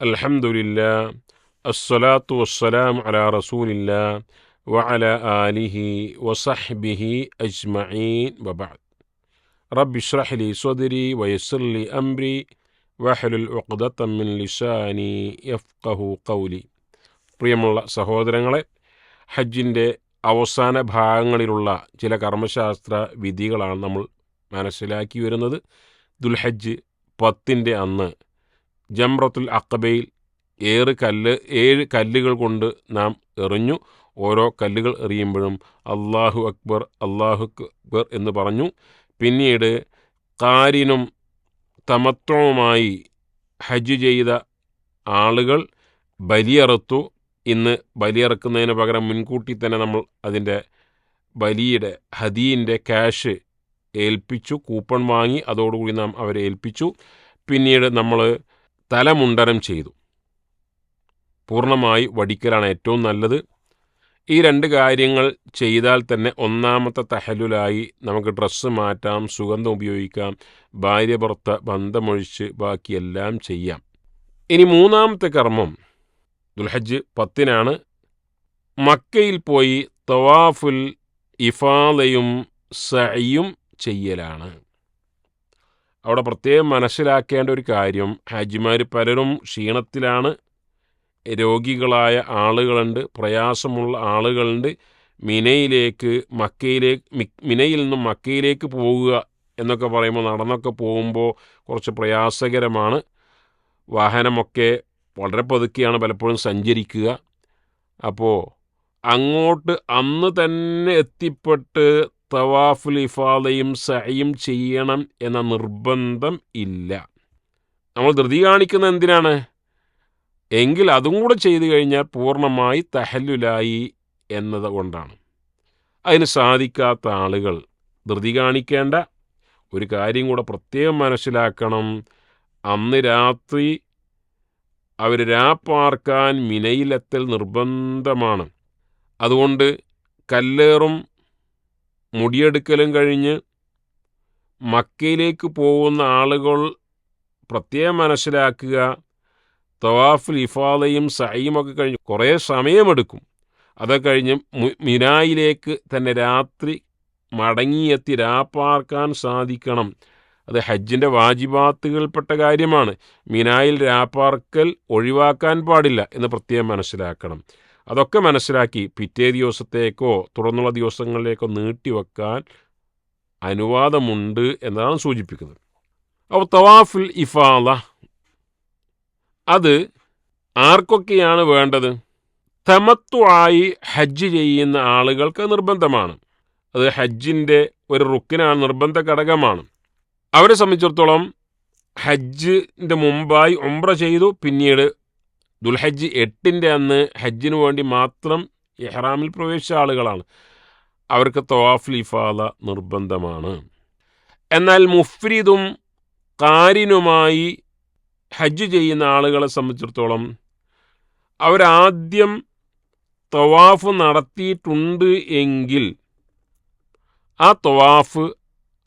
അൽഹംദുലില്ലാ അസ്സലാത്തു വസ്സലാം അലാ റസൂലില്ല വഅല ആലിഹി വസഹ്ബിഹി അജ്മഈൻ. വബഅദ് റബ്ബി ഇഷ്റഹ് ലി സ്വദ്രി വയസ്സിർ ലി അംരി വഹലുൽ ഉഖ്ദത മിൻ ലിസാനി യഫ്ഖഹു ഖൗലി. പ്രിയമുള്ള സഹോദരങ്ങളെ ഹജ്ജിന്റെ അവസാന ഭാഗങ്ങളിലുള്ള ചില കർമ്മശാസ്ത്ര വിധികളാണ് നമ്മൾ മനസ്സിലാക്കി വരുന്നത്. ദുൽഹജ്ജ് പത്തിന്റെ അന്ന് ജംറത്തുൽ അക്കബയിൽ ഏറ് കല്ല് ഏഴ് കല്ലുകൾ കൊണ്ട് നാം എറിഞ്ഞു. ഓരോ കല്ലുകൾ എറിയുമ്പോഴും അള്ളാഹു അക്ബർ അള്ളാഹു അക്ബർ എന്ന് പറഞ്ഞു. പിന്നീട് കാരിനും തമത്വവുമായി ഹജ്ജ് ചെയ്ത ആളുകൾ ബലിയറുത്തു. ഇന്ന് ബലിയിറക്കുന്നതിന് പകരം മുൻകൂട്ടി തന്നെ നമ്മൾ അതിന്റെ ബലിയുടെ ഹദീന്റെ ക്യാഷ് ഏൽപ്പിച്ചു. കൂപ്പൺ വാങ്ങി അതോടുകൂടി നാം അവരെ ഏൽപ്പിച്ചു. പിന്നീട് നമ്മൾ തലമുണ്ടനം ചെയ്തു. പൂർണമായി വടിക്കലാണ് ഏറ്റവും നല്ലത്. ഈ രണ്ട് കാര്യങ്ങൾ ചെയ്താൽ തന്നെ ഒന്നാമത്തെ തഹലുലായി നമുക്ക് ഡ്രസ്സ് മാറ്റാം സുഗന്ധം ഉപയോഗിക്കാം ഭാര്യ ഭർത്ത ബന്ധമൊഴിച്ച് ബാക്കിയെല്ലാം ചെയ്യാം. ഇനി മൂന്നാമത്തെ കർമ്മം ദുൽഹജ്ജ് പത്തിനാണ്. മക്കയിൽ പോയി തവാഫുൽ ഇഫാലയും സയും ചെയ്യലാണ്. അവിടെ പ്രത്യേകം മനസ്സിലാക്കേണ്ട ഒരു കാര്യം ഹാജിമാർ പലരും ക്ഷീണത്തിലാണ്. രോഗികളായ ആളുകളുണ്ട് പ്രയാസമുള്ള ആളുകളുണ്ട്. മിനയിലേക്ക് മക്കയിലേക്ക് മിനയിൽ നിന്നും മക്കയിലേക്ക് പോവുക എന്നൊക്കെ പറയുമ്പോൾ നടന്നൊക്കെ പോകുമ്പോൾ കുറച്ച് പ്രയാസകരമാണ്. വാഹനമൊക്കെ വളരെ പതുക്കെയാണ് പലപ്പോഴും സഞ്ചരിക്കുക. അപ്പോൾ അങ്ങോട്ട് അന്ന് തന്നെ എത്തിപ്പെട്ട് തവാഫുൽ ഇഫാദയും സഹയും ചെയ്യണം എന്ന നിർബന്ധം ഇല്ല. നമ്മൾ ധൃതി കാണിക്കുന്ന എന്തിനാണ്? എങ്കിൽ അതും കൂടെ ചെയ്തു കഴിഞ്ഞാൽ പൂർണമായി തഹല്ലുലായി എന്നത് കൊണ്ടാണ്. അതിന് സാധിക്കാത്ത ആളുകൾ ധൃതി കാണിക്കേണ്ട. ഒരു കാര്യം കൂടെ പ്രത്യേകം മനസ്സിലാക്കണം. അന്ന് രാത്രി അവർ രാപ്പാർക്കാൻ മിനയിലെത്തൽ നിർബന്ധമാണ്. അതുകൊണ്ട് കല്ലേറും മുടിയെടുക്കലും കഴിഞ്ഞ് മക്കയിലേക്ക് പോകുന്ന ആളുകൾ പ്രത്യേകം മനസ്സിലാക്കുക. തവാഫുൽ ഇഫാദയും ഒക്കെ കഴിഞ്ഞ് കുറേ സമയമെടുക്കും. അതൊക്കെ കഴിഞ്ഞ് മിനായിലേക്ക് തന്നെ രാത്രി മടങ്ങിയെത്തി രാപ്പാർക്കാൻ സാധിക്കണം. അത് ഹജ്ജിന്റെ വാജിബാത്തുകൾപ്പെട്ട കാര്യമാണ്. മിനായിൽ രാപ്പാർക്കൽ ഒഴിവാക്കാൻ പാടില്ല എന്ന് പ്രത്യേകം മനസ്സിലാക്കണം. അതൊക്കെ മനസ്സിലാക്കി പിറ്റേ ദിവസത്തേക്കോ തുടർന്നുള്ള ദിവസങ്ങളിലേക്കോ നീട്ടിവെക്കാൻ അനുവാദമുണ്ട് എന്നതാണ് സൂചിപ്പിക്കുന്നത്. അപ്പോൾ തവാഫുൽ ഇഫാദ അത് ആർക്കൊക്കെയാണ് വേണ്ടത്? തമത്വമായി ഹജ്ജ് ചെയ്യുന്ന ആളുകൾക്ക് നിർബന്ധമാണ്. അത് ഹജ്ജിന്റെ ഒരു റുക്കിനാണ് നിർബന്ധ ഘടകമാണ്. അവരെ സംബന്ധിച്ചിടത്തോളം ഹജ്ജിന്റെ മുമ്പായി ഒമ്പ്ര ചെയ്തു പിന്നീട് ദുൽഹജ്ജ് എട്ടിന്റെ അന്ന് ഹജ്ജിന് വേണ്ടി മാത്രം ഇഹ്റാമിൽ പ്രവേശിച്ച ആളുകളാണ്. അവർക്ക് തവാഫുൽ ലിഫാദ നിർബന്ധമാണ്. എന്നാൽ മുഫ്രീദും കാരിനുമായി ഹജ്ജ് ചെയ്യുന്ന ആളുകളെ സംബന്ധിച്ചിടത്തോളം അവരാദ്യം തവാഫ് നടത്തിയിട്ടുണ്ട് എങ്കിൽ ആ തവാഫ്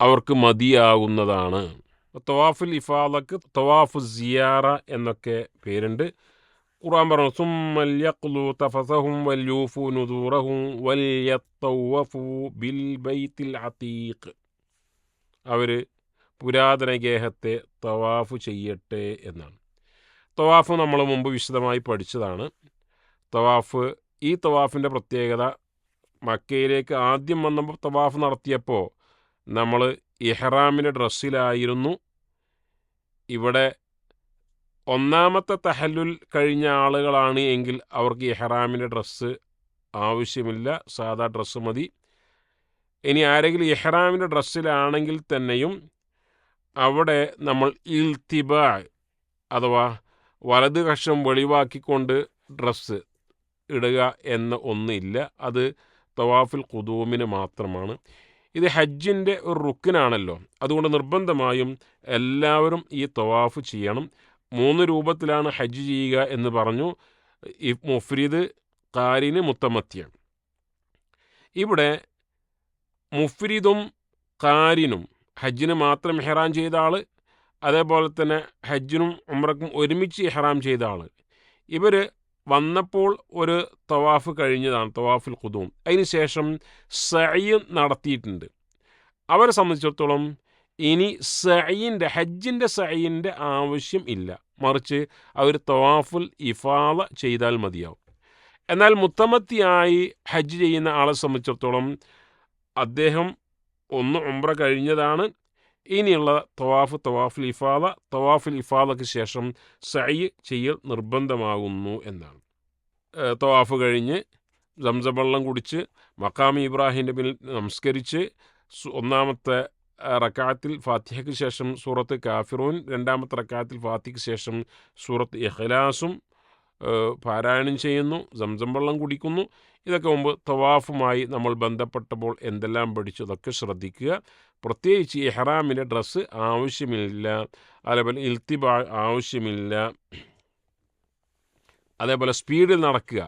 അവർക്ക് മതിയാകുന്നതാണ്. തവാഫുൽ ഇഫാദക്ക് തവാഫു സിയാറ എന്നൊക്കെ പേരുണ്ട്. ഖുർആൻ പറഞ്ഞു സുമ്മൽ യഖ്ലു തഫസഹും വല്യൂഫു നുദൂറഹും وليطوفوا ബൈത്തിൽ അതീഖ് അവർ പുരാതന ഗേഹത്തെ തവാഫ് ചെയ്യട്ടെ എന്നാണ്. തവാഫ് നമ്മൾ മുമ്പ് വിശദമായി പഠിച്ചതാണ്. തവാഫ് ഈ തവാഫിന്റെ പ്രത്യേകത മക്കയിലേക്ക് ആദ്യം വന്നപ്പോൾ തവാഫ് നടത്തിയപ്പോൾ നമ്മൾ ഇഹ്റാമിന്റെ ഡ്രസ്സിലായിരുന്നു. ഇവിടെ ഒന്നാമത്തെ തഹല്ലുൽ കഴിഞ്ഞ ആളുകളാണ് എങ്കിൽ അവർക്ക് ഇഹ്റാമിന്റെ ഡ്രസ്സ് ആവശ്യമില്ല സാധാ ഡ്രസ്സ് മതി. ഇനി ആരെങ്കിലും ഇഹ്റാമിന്റെ ഡ്രസ്സിലാണെങ്കിൽ തന്നെയും അവിടെ നമ്മൾ ഇൽത്തിബ അഥവാ വലത് കഷം വെളിവാക്കിക്കൊണ്ട് ഡ്രസ്സ് ഇടുക എന്ന ഒന്നില്ല. അത് തവാഫുൽ കുതൂമിന് മാത്രമാണ്. ഇത് ഹജ്ജിന്റെ ഒരു റുക്കിനാണല്ലോ. അതുകൊണ്ട് നിർബന്ധമായും എല്ലാവരും ഈ തവാഫ് ചെയ്യണം. മൂന്ന് രൂപത്തിലാണ് ഹജ്ജ് ചെയ്യുക എന്ന് പറഞ്ഞു മുഫ്രീദ് കാരിന് മുത്തമത്യം ഇവിടെ മുഫ്രീദും കാരിനും ഹജ്ജിന് മാത്രം ഹെറാം ചെയ്ത ആൾ അതേപോലെ തന്നെ ഹജ്ജിനും ഉമ്രക്കും ഒരുമിച്ച് ഇഹ്റാം ചെയ്ത ആൾ ഇവർ വന്നപ്പോൾ ഒരു തവാഫ് കഴിഞ്ഞതാണ് തവാഫുൽ ഖുദൂം. അതിന് ശേഷം സയ്യും നടത്തിയിട്ടുണ്ട്. അവരെ സംബന്ധിച്ചിടത്തോളം ഇനി സയ്യിന്റെ ഹജ്ജിന്റെ സയ്യിന്റെ ആവശ്യം ഇല്ല. മറിച്ച് അവർ തവാഫുൽ ഇഫാല ചെയ്താൽ മതിയാവും. എന്നാൽ മുത്തമത്തിയായി ഹജ്ജ് ചെയ്യുന്ന ആളെ സംബന്ധിച്ചിടത്തോളം അദ്ദേഹം ഒന്ന് ഉംറ കഴിഞ്ഞതാണ്. ഇനിയുള്ള തവാഫ് തവാഫുൽ ഇഫാല തവാഫുൽ ഇഫാലയ്ക്ക് ശേഷം സയ്യ് ചെയ്യൽ നിർബന്ധമാകുന്നു എന്നാണ്. തവാഫ് കഴിഞ്ഞ് സംസവെള്ളം കുടിച്ച് മക്കാമി ഇബ്രാഹിന്റെ പിന്നിൽ നമസ്കരിച്ച് ഒന്നാമത്തെ റക്കാത്തിൽ ഫാത്തിഹയ്ക്ക് ശേഷം സൂറത്ത് കാഫിറൂൻ രണ്ടാമത്തെ റക്കാത്തിൽ ഫാത്തിഹയ്ക്ക് ശേഷം സൂറത്ത് ഇഖ്ലാസും പാരായണം ചെയ്യുന്നു സംസം വെള്ളം കുടിക്കുന്നു. ഇതൊക്കെ മുമ്പ് തവാഫുമായി നമ്മൾ ബന്ധപ്പെട്ടപ്പോൾ എന്തെല്ലാം പഠിച്ചു അതൊക്കെ ശ്രദ്ധിക്കുക. പ്രത്യേകിച്ച് ഇഹ്റാമിന്റെ ഡ്രസ്സ് ആവശ്യമില്ല അതേപോലെ ഇൽത്തിബാ ആവശ്യമില്ല അതേപോലെ സ്പീഡിൽ നടക്കുക.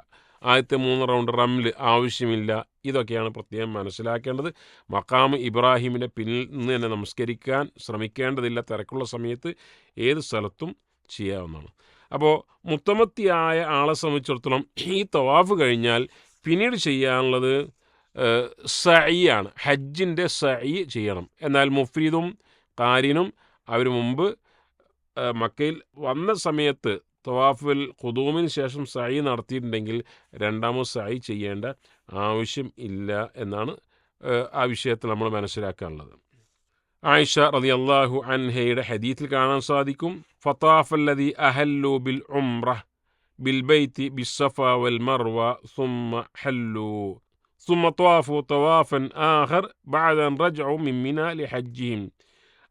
ആദ്യത്തെ മൂന്ന് റൗണ്ട് റമ്മിൽ ആവശ്യമില്ല. ഇതൊക്കെയാണ് പ്രത്യേകം മനസ്സിലാക്കേണ്ടത്. മക്കാമ് ഇബ്രാഹിമിന്റെ പിന്നിൽ നിന്ന് തന്നെ നമസ്കരിക്കാൻ ശ്രമിക്കേണ്ടതില്ല. തിരക്കുള്ള സമയത്ത് ഏത് സ്ഥലത്തും ചെയ്യാവുന്നതാണ്. അപ്പോൾ മുത്തമത്തിയായ ആളെ സംബന്ധിച്ചിടത്തോളം ഈ തവാഫ് കഴിഞ്ഞാൽ പിന്നീട് ചെയ്യാനുള്ളത് സയ്യാണ് ഹജ്ജിന്റെ സയ്യ് ചെയ്യണം. എന്നാൽ മുഫ്രീദും കാരിനും അവർ മുമ്പ് മക്കയിൽ വന്ന സമയത്ത് തവാഫുൽ ഖുദൂമിന് ശേഷം സൈ നടത്തിയിട്ടുണ്ടെങ്കിൽ രണ്ടാമത് സൈ ചെയ്യേണ്ട ആവശ്യം ഇല്ല എന്നാണ് ആ, ആ വിഷയത്തിൽ നമ്മൾ മനസ്സിലാക്കാനുള്ളത് ആയിഷ റതി അള്ളാഹു അൻഹയുടെ ഹദീത്തിൽ കാണാൻ സാധിക്കും ഫത്താഫല്ലതി അഹല്ലു ബിൽ ഉംറ ബിൽ ബൈത്തി ബിസ്സഫ വൽ മർവ സുമ്മ ഹല്ലു ثم طافوا طوافا آخر بعد أن رجعوا من منى لحجهم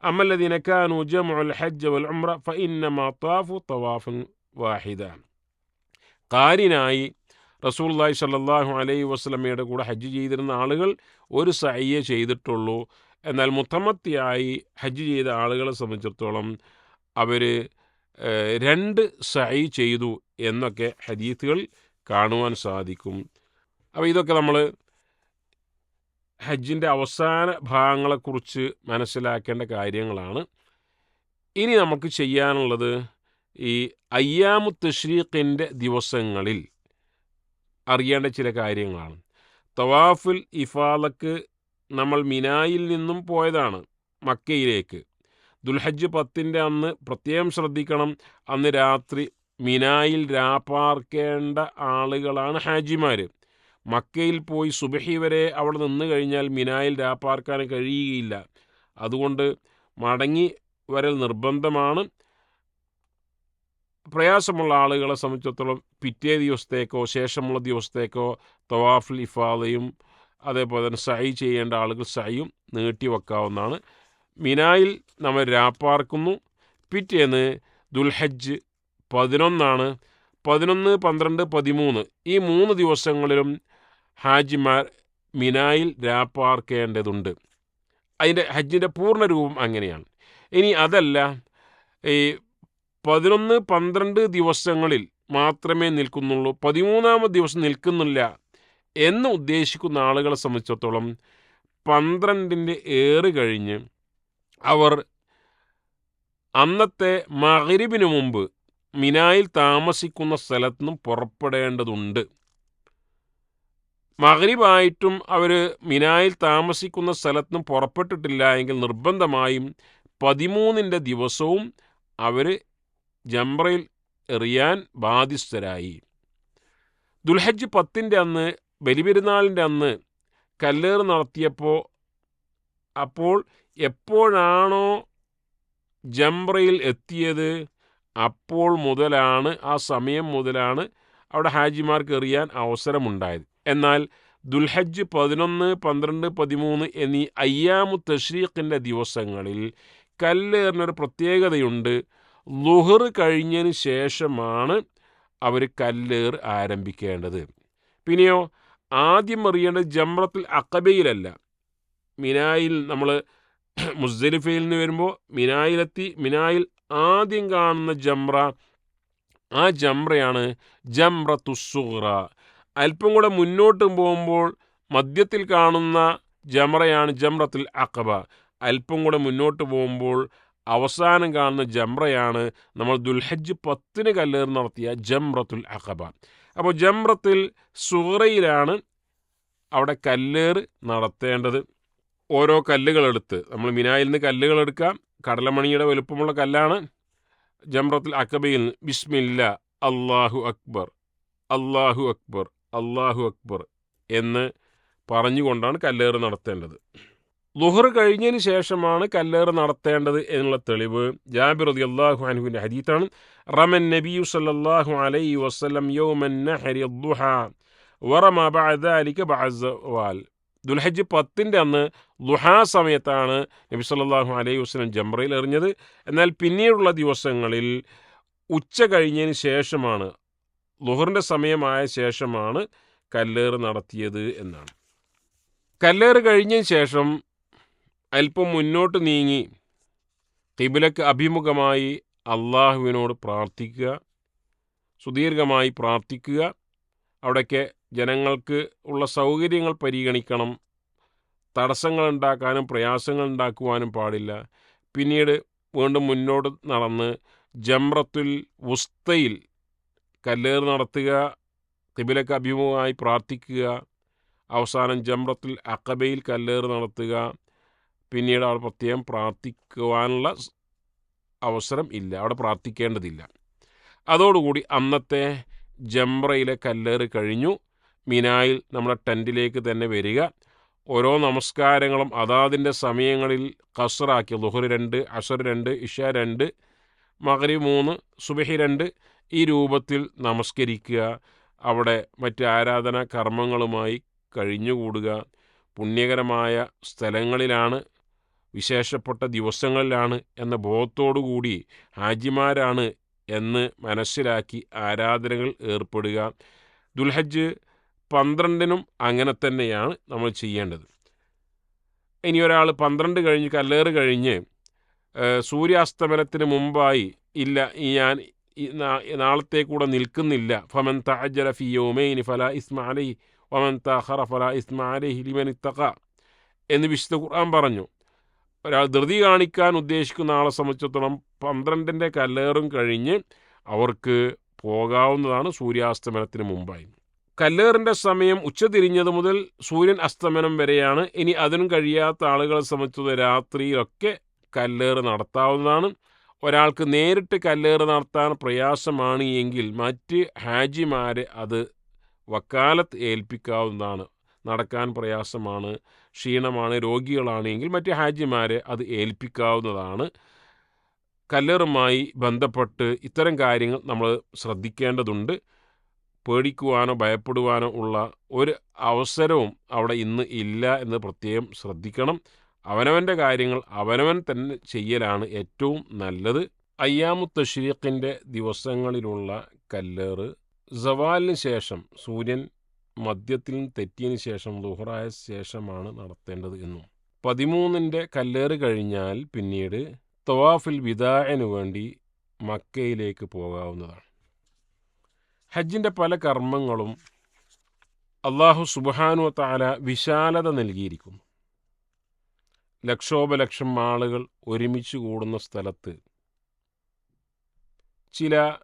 أما الذين كانوا جمعوا الحج والعمرة فإنما طافوا طوافا വാഹിദ. കാരിനായി റസൂള്ളായി സല്ലാഹു അലൈഹി വസ്ലമയുടെ കൂടെ ഹജ്ജ് ചെയ്തിരുന്ന ആളുകൾ ഒരു സയ്യെ ചെയ്തിട്ടുള്ളൂ. എന്നാൽ മുത്തമ്മത്തിയായി ഹജ്ജ് ചെയ്ത ആളുകളെ സംബന്ധിച്ചിടത്തോളം അവർ രണ്ട് സൈ ചെയ്തു എന്നൊക്കെ ഹദീത്തുകൾ കാണുവാൻ സാധിക്കും. അപ്പോൾ ഇതൊക്കെ നമ്മൾ ഹജ്ജിന്റെ അവസാന ഭാഗങ്ങളെക്കുറിച്ച് മനസ്സിലാക്കേണ്ട കാര്യങ്ങളാണ്. ഇനി നമുക്ക് ചെയ്യാനുള്ളത് ഈ അയ്യാമു തഷ്രീഖിന്റെ ദിവസങ്ങളിൽ അറിയേണ്ട ചില കാര്യങ്ങളാണ്. തവാഫുൽ ഇഫാലക്ക് നമ്മൾ മിനായിൽ നിന്നും പോയതാണ് മക്കയിലേക്ക്. ദുൽഹജ്ജ് പത്തിന്റെ അന്ന് പ്രത്യേകം ശ്രദ്ധിക്കണം. അന്ന് രാത്രി മിനായിൽ രാപ്പാർക്കേണ്ട ആളുകളാണ് ഹാജിമാർ മക്കയിൽ പോയി സുബഹി വരെ അവിടെ നിന്ന് കഴിഞ്ഞാൽ മിനായിൽ രാപ്പാർക്കാൻ കഴിയുകയില്ല. അതുകൊണ്ട് മടങ്ങി വരൽ നിർബന്ധമാണ്. പ്രയാസമുള്ള ആളുകളെ സംബന്ധിച്ചിടത്തോളം പിറ്റേ ദിവസത്തേക്കോ ശേഷമുള്ള ദിവസത്തേക്കോ തവാഫുൽ ഇഫാദയും അതേപോലെ തന്നെ സൈ ചെയ്യേണ്ട ആളുകൾ സൈയും നീട്ടി വെക്കാവുന്നതാണ്. മിനായിൽ നമ്മൾ രാപ്പാർക്കുന്നു. പിറ്റേന്ന് ദുൽഹജ്ജ് പതിനൊന്നാണ്. പതിനൊന്ന് പന്ത്രണ്ട് പതിമൂന്ന്. ഈ മൂന്ന് ദിവസങ്ങളിലും ഹാജിമാർ മിനായിൽ രാപ്പാർക്കേണ്ടതുണ്ട്. അതിന്റെ ഹജ്ജിന്റെ പൂർണ രൂപം അങ്ങനെയാണ്. ഇനി അതല്ല ഈ പതിനൊന്ന് പന്ത്രണ്ട് ദിവസങ്ങളിൽ മാത്രമേ നിൽക്കുന്നുള്ളൂ. പതിമൂന്നാമത് ദിവസം നിൽക്കുന്നില്ല എന്ന് ഉദ്ദേശിക്കുന്ന ആളുകളെ സംബന്ധിച്ചിടത്തോളം പന്ത്രണ്ടിന്റെ ഏറ് കഴിഞ്ഞ് അവർ അന്നത്തെ മകരിബിന് മുമ്പ് മിനായിൽ താമസിക്കുന്ന സ്ഥലത്തു നിന്നും പുറപ്പെടേണ്ടതുണ്ട്. മകരിബായിട്ടും അവർ മിനായിൽ താമസിക്കുന്ന സ്ഥലത്തു നിന്നും പുറപ്പെട്ടിട്ടില്ല എങ്കിൽ നിർബന്ധമായും പതിമൂന്നിന്റെ ദിവസവും അവർ ജംറയിൽ എറിയാൻ ബാധ്യസ്ഥരായി. ദുൽഹജ്ജ് പത്തിന്റെ അന്ന് ബലിപെരുന്നാളിന്റെ അന്ന് കല്ലേറ് നടത്തിയപ്പോൾ അപ്പോൾ എപ്പോഴാണോ ജംറയിൽ എത്തിയത് അപ്പോൾ മുതലാണ് ആ സമയം മുതലാണ് അവിടെ ഹാജിമാർക്ക് എറിയാൻ അവസരമുണ്ടായത്. എന്നാൽ ദുൽഹജ്ജ് പതിനൊന്ന് പന്ത്രണ്ട് പതിമൂന്ന് എന്നീ അയ്യാമു തഷ്രീഖിന്റെ ദിവസങ്ങളിൽ കല്ലേറിനൊരു പ്രത്യേകതയുണ്ട്. ലുഹർ കഴിഞ്ഞതിന് ശേഷമാണ് അവർ കല്ലേർ ആരംഭിക്കേണ്ടത്. പിന്നെയോ ആദ്യം എറിയേണ്ടത് ജമ്രത്തിൽ അക്കബയിലല്ല മിനായിൽ നമ്മൾ മുസ്ദലിഫയിൽ നിന്ന് വരുമ്പോൾ മിനായിലെത്തി മിനായിൽ ആദ്യം കാണുന്ന ജമ്ര ആ ജമ്രയാണ് ജമ്ര തുസുറ അല്പം കൂടെ മുന്നോട്ട് പോകുമ്പോൾ മധ്യത്തിൽ കാണുന്ന ജമ്രയാണ് ജമ്രത്തിൽ അക്കബ അല്പം കൂടെ മുന്നോട്ട് പോകുമ്പോൾ അവസാനം കാണുന്ന ജംറയാണ് നമ്മൾ ദുൽഹജ്ജ് പത്തിന് കല്ലേറ് നടത്തിയ ജംറത്തുൽ അഖബ. അപ്പോൾ ജംറത്തിൽ സുഹറയിലാണ് അവിടെ കല്ലേറ് നടത്തേണ്ടത്. ഓരോ കല്ലുകളെടുത്ത് നമ്മൾ മിനായിൽ നിന്ന് കല്ലുകളെടുക്കാം കടലമണിയുടെ വലുപ്പമുള്ള കല്ലാണ് ജംറത്തുൽ അക്കബയിൽ ബിസ്മില്ല അള്ളാഹു അക്ബർ അള്ളാഹു അക്ബർ അള്ളാഹു അക്ബർ എന്ന് പറഞ്ഞുകൊണ്ടാണ് കല്ലേറ് നടത്തേണ്ടത്. ലുഹർ കഴിഞ്ഞതിന് ശേഷമാണ് കല്ലേറ് നടത്തേണ്ടത് എന്നുള്ള തെളിവ്. ജാബിർ റതി അള്ളാഹു അനുവിന്റെ ഹദീത്താണ്. റമൻ നബിയു സല്ലാഹു അലൈ വസ്ലം ദുൽഹജ്ജ് പത്തിന്റെ അന്ന് ലുഹാ സമയത്താണ് നബി സല്ലാഹു അലൈഹി വസ്ലം ജംറയിൽ എറിഞ്ഞത്. എന്നാൽ പിന്നീടുള്ള ദിവസങ്ങളിൽ ഉച്ച കഴിഞ്ഞതിന് ശേഷമാണ് ലുഹറിന്റെ സമയമായ ശേഷമാണ് കല്ലേറ് നടത്തിയത് എന്നാണ്. കല്ലേറ് കഴിഞ്ഞതിന് ശേഷം അല്പം മുന്നോട്ട് നീങ്ങി കിബിലക്ക് അഭിമുഖമായി അള്ളാഹുവിനോട് പ്രാർത്ഥിക്കുക സുദീർഘമായി പ്രാർത്ഥിക്കുക. അവിടേക്ക് ജനങ്ങൾക്ക് ഉള്ള സൗകര്യങ്ങൾ പരിഗണിക്കണം. തടസ്സങ്ങൾ ഉണ്ടാക്കാനും പ്രയാസങ്ങൾ ഉണ്ടാക്കുവാനും പാടില്ല. പിന്നീട് വീണ്ടും മുന്നോട്ട് നടന്ന് ജംറത്തുൽ ഉസ്തയിൽ കല്ലേർ നടത്തുക കിബിലക്ക് അഭിമുഖമായി പ്രാർത്ഥിക്കുക. അവസാനം ജംറത്തുൽ അക്കബയിൽ കല്ലേർ നടത്തുക. പിന്നീട് അവിടെ പ്രത്യേകം പ്രാർത്ഥിക്കുവാനുള്ള അവസരം ഇല്ല. അവിടെ പ്രാർത്ഥിക്കേണ്ടതില്ല. അതോടുകൂടി അന്നത്തെ ജംറയിലെ കല്ലേറ് കഴിഞ്ഞു. മിനായിൽ നമ്മുടെ ടെന്റിലേക്ക് തന്നെ വരിക. ഓരോ നമസ്കാരങ്ങളും അതാതിന്റെ സമയങ്ങളിൽ കസറാക്കി ലുഹർ രണ്ട് അസർ രണ്ട് ഇഷ രണ്ട് മകരി മൂന്ന് സുബഹി രണ്ട് ഈ രൂപത്തിൽ നമസ്കരിക്കുക. അവിടെ മറ്റ് ആരാധന കർമ്മങ്ങളുമായി കഴിഞ്ഞുകൂടുക. പുണ്യകരമായ സ്ഥലങ്ങളിലാണ് വിശേഷപ്പെട്ട ദിവസങ്ങളിലാണ് എന്ന ബോധത്തോടുകൂടി ഹാജിമാരാണ് എന്ന് മനസ്സിലാക്കി ആരാധനകൾ ഏർപ്പെടുക. ദുൽഹജ്ജ് പന്ത്രണ്ടിനും അങ്ങനെ തന്നെയാണ് നമ്മൾ ചെയ്യേണ്ടത്. ഇനി ഒരാൾ പന്ത്രണ്ട് കഴിഞ്ഞ് കല്ലേറ് കഴിഞ്ഞ് സൂര്യാസ്തമനത്തിന് മുമ്പായി ഇല്ല ഞാൻ നാളത്തെ കൂടെ നിൽക്കുന്നില്ല. ഫമൻ തഹജല ഫി യൗമൈനി ഫലാ ഇസ്മ അലൈഹി വമൻ ഫല ഫലാ ഇസ്മ അലൈഹി ലിമൻ ഇത്തഖ എന്ന് വിശുദ്ധ ഖുർആൻ പറഞ്ഞു. ഒരാൾ ധൃതി കാണിക്കാൻ ഉദ്ദേശിക്കുന്ന ആളെ സംബന്ധിച്ചിടത്തോളം പന്ത്രണ്ടിന്റെ കല്ലേറും കഴിഞ്ഞ് അവർക്ക് പോകാവുന്നതാണ് സൂര്യാസ്തമനത്തിന് മുമ്പായി. കല്ലേറിന്റെ സമയം ഉച്ചതിരിഞ്ഞത് മുതൽ സൂര്യൻ അസ്തമനം വരെയാണ്. ഇനി അതിനും കഴിയാത്ത ആളുകളെ സംബന്ധിച്ചത് രാത്രിയിലൊക്കെ കല്ലേറ് നടത്താവുന്നതാണ്. ഒരാൾക്ക് നേരിട്ട് കല്ലേറ് നടത്താൻ പ്രയാസമാണ് എങ്കിൽ മറ്റ് ഹാജിമാരെ അത് വക്കാലത്ത് ഏൽപ്പിക്കാവുന്നതാണ് നടക്കാൻ പ്രയാസമാണ് ക്ഷീണമാണ് രോഗികളാണ് എങ്കിൽ മറ്റ് ഹാജിമാരെ അത് ഏൽപ്പിക്കാവുന്നതാണ്. കല്ലറുമായി ബന്ധപ്പെട്ട് ഇത്തരം കാര്യങ്ങൾ നമ്മൾ ശ്രദ്ധിക്കേണ്ടതുണ്ട്. പേടിക്കുവാനോ ഭയപ്പെടുവാനോ ഉള്ള ഒരു അവസരവും അവിടെ ഇന്ന് ഇല്ല എന്ന് പ്രത്യേകം ശ്രദ്ധിക്കണം. അവനവന്റെ കാര്യങ്ങൾ അവനവൻ തന്നെ ചെയ്യലാണ് ഏറ്റവും നല്ലത്. അയ്യാമു തഷ്രീഖിന്റെ ദിവസങ്ങളിലുള്ള കല്ലേറ് സവാലിന് ശേഷം സൂര്യൻ മദ്യത്തിൽ തെറ്റിയതിനു ശേഷം ലുഹറായ ശേഷമാണ് നടത്തേണ്ടത് എന്നും. പതിമൂന്നിന്റെ കല്ലേറ് കഴിഞ്ഞാൽ പിന്നീട് തവാഫിൽ വിദായനു വേണ്ടി മക്കയിലേക്ക് പോകാവുന്നതാണ്. ഹജ്ജിന്റെ പല കർമ്മങ്ങളും അള്ളാഹു സുബാനു താല വിശാലത നൽകിയിരിക്കുന്നു. ലക്ഷോപലക്ഷം ആളുകൾ ഒരുമിച്ച് കൂടുന്ന സ്ഥലത്ത് ചില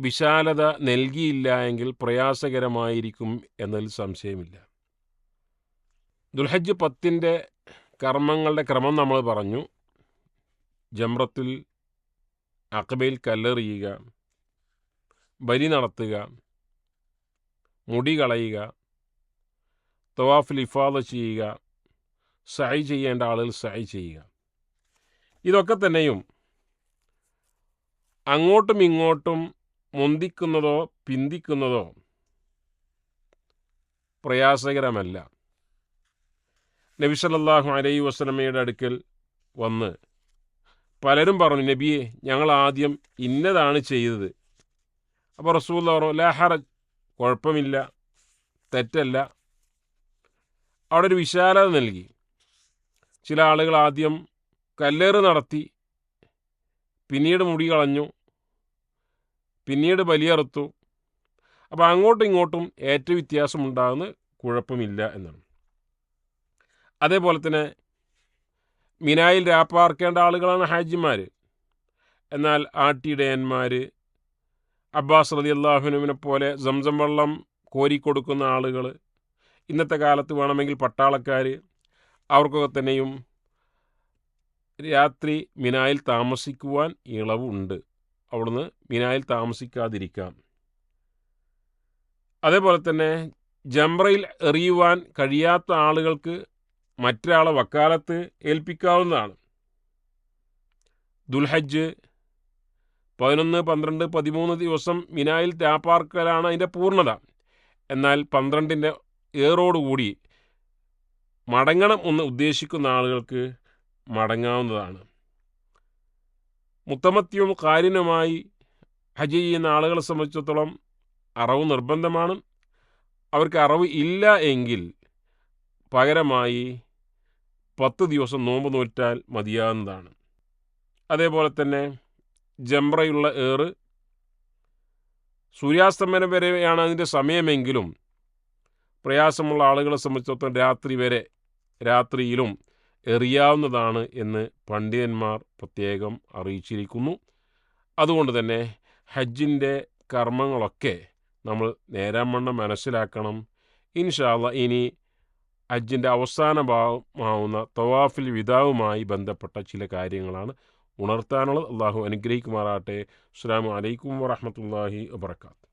വിശാലത നൽകിയില്ല എങ്കിൽ പ്രയാസകരമായിരിക്കും എന്നതിൽ സംശയമില്ല. ദുൽഹജ്ജ് പത്തിന്റെ കർമ്മങ്ങളുടെ ക്രമം നമ്മൾ പറഞ്ഞു. ജമ്രത്തിൽ അക്കബയിൽ കല്ലെറിയുക ബലി നടത്തുക മുടി കളയുക തവാഫിൽ ഇഫാദ ചെയ്യുക സഹി ചെയ്യേണ്ട ആളുകൾ സഹി ചെയ്യുക. ഇതൊക്കെ തന്നെയും അങ്ങോട്ടും ഇങ്ങോട്ടും മുന്തിക്കുന്നതോ പിന്തിക്കുന്നതോ പ്രയാസകരമല്ല. നബി സല്ലല്ലാഹു അലൈഹി വസല്ലമയുടെ അടുക്കൽ വന്ന് പലരും പറഞ്ഞു നബിയെ ഞങ്ങൾ ആദ്യം ഇന്നതാണ് ചെയ്തത്. അപ്പോൾ റസൂല പറഞ്ഞു ലാഹറജ് കുഴപ്പമില്ല തെറ്റല്ല. അവിടെ ഒരു വിശാലത നൽകി. ചില ആളുകൾ ആദ്യം കല്ലേറ് നടത്തി പിന്നീട് മുടി കളഞ്ഞു. പിന്നീട് ബലിയറുത്തു. അപ്പോൾ അങ്ങോട്ടും ഇങ്ങോട്ടും ഏറ്റവും വ്യത്യാസമുണ്ടാകുന്ന കുഴപ്പമില്ല എന്നാണ്. അതേപോലെ തന്നെ മിനായിൽ രാപ്പാർക്കേണ്ട ആളുകളാണ് ഹാജിമാർ എന്നാൽ ആട്ടിടയന്മാർ അബ്ബാസ് റതി അള്ളാഹുനുവിനെ പോലെ സംസം വെള്ളം കോരിക്കൊടുക്കുന്ന ആളുകൾ ഇന്നത്തെ കാലത്ത് വേണമെങ്കിൽ പട്ടാളക്കാർ അവർക്കൊക്കെ തന്നെയും രാത്രി മിനായിൽ താമസിക്കുവാൻ ഇളവുണ്ട്. അവിടുന്ന് മിനായിൽ താമസിക്കാതിരിക്കാം. അതേപോലെ തന്നെ ജംറയിൽ എറിയുവാൻ കഴിയാത്ത ആളുകൾക്ക് മറ്റൊരാളെ വക്കാലത്ത് ഏൽപ്പിക്കാവുന്നതാണ്. ദുൽഹജ്ജ് പതിനൊന്ന് പന്ത്രണ്ട് പതിമൂന്ന് ദിവസം മിനായിൽ രാപ്പാർക്കലാണ് അതിന്റെ പൂർണത. എന്നാൽ പന്ത്രണ്ടിന്റെ ഏറോടുകൂടി മടങ്ങണം എന്ന് ഉദ്ദേശിക്കുന്ന ആളുകൾക്ക് മടങ്ങാവുന്നതാണ്. മുത്തമത്യവും കാരിനുമായി ഹജ്ജ് ചെയ്യുന്ന ആളുകളെ സംബന്ധിച്ചിടത്തോളം അറവ് നിർബന്ധമാണ്. അവർക്ക് അറവ് ഇല്ല എങ്കിൽ പകരമായി പത്ത് ദിവസം നോമ്പ് നോറ്റാൽ മതിയാവുന്നതാണ്. അതേപോലെ തന്നെ ജംറയുള്ള ഏറ്. സൂര്യാസ്തമനം വരെയാണ് അതിന്റെ സമയമെങ്കിലും പ്രയാസമുള്ള ആളുകളെ സംബന്ധിച്ചിടത്തോളം രാത്രി വരെ രാത്രിയിലും എറിയാവുന്നതാണ് എന്ന് പണ്ഡിതന്മാർ പ്രത്യേകം അറിയിച്ചിരിക്കുന്നു. അതുകൊണ്ട് തന്നെ ഹജ്ജിന്റെ കർമ്മങ്ങളൊക്കെ നമ്മൾ നേരാമണ്ണം മനസ്സിലാക്കണം. ഇൻഷാല്ല ഇനി ഹജ്ജിന്റെ അവസാന ഭാഗമാവുന്ന തവാഫിൽ വിതാവുമായി ബന്ധപ്പെട്ട ചില കാര്യങ്ങളാണ് ഉണർത്താനുള്ളത്. അള്ളാഹു അനുഗ്രഹിക്കുമാറാട്ടെ അസ്സാം വലൈക്കും വാഹമത്തല്ലാഹി വാത്തു